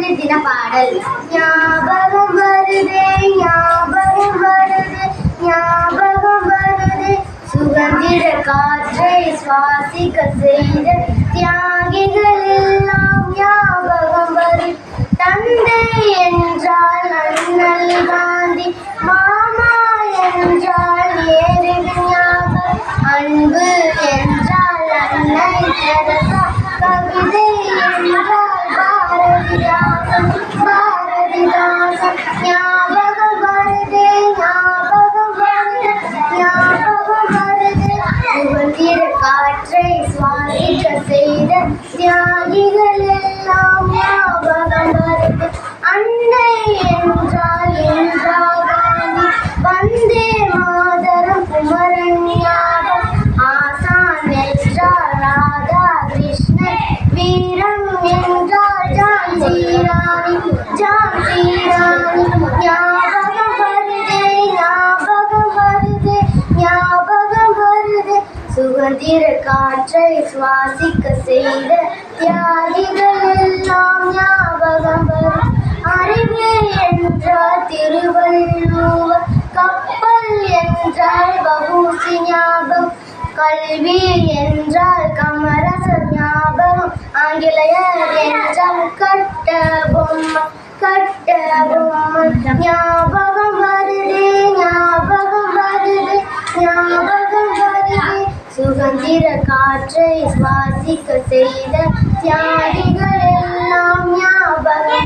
சுதந்திர தின பாடல் ஞாபகம் வருதே ஞாபகம் வருது ஞாபகம் வருது. சுதந்திர காற்றை சுவாசிக்க செய்த தியாகிகளில் காற்றை சுவாசிக்க செய்த தியாகிகள் எல்லாம் ஞாபகம் வருது அன்னை என்றால் இந்திரா வந்தே மாதரம் குமரன் ஞாபகம் ஆசான் என்றால் ராதா கிருஷ்ணன் வீரம் சுதந்திர காற்றை சுவாசிக்க செய்த தியாகிகள் எல்லாம் ஞாபகம் வரும். அறிவு என்றால் திருவள்ளுவர் கப்பல் என்றால் பகூசி ஞாபகம் கல்வி என்றால் கமரசர் ஞாபகம் ஆங்கிலேயர் என்றால் கட்ட பொம்மை கட்ட பொம்மை ஞாபகம். சுதந்திர காற்றை சுவாசிக்க செய்த தியாகிகள் எல்லாம் ஞாபகம்.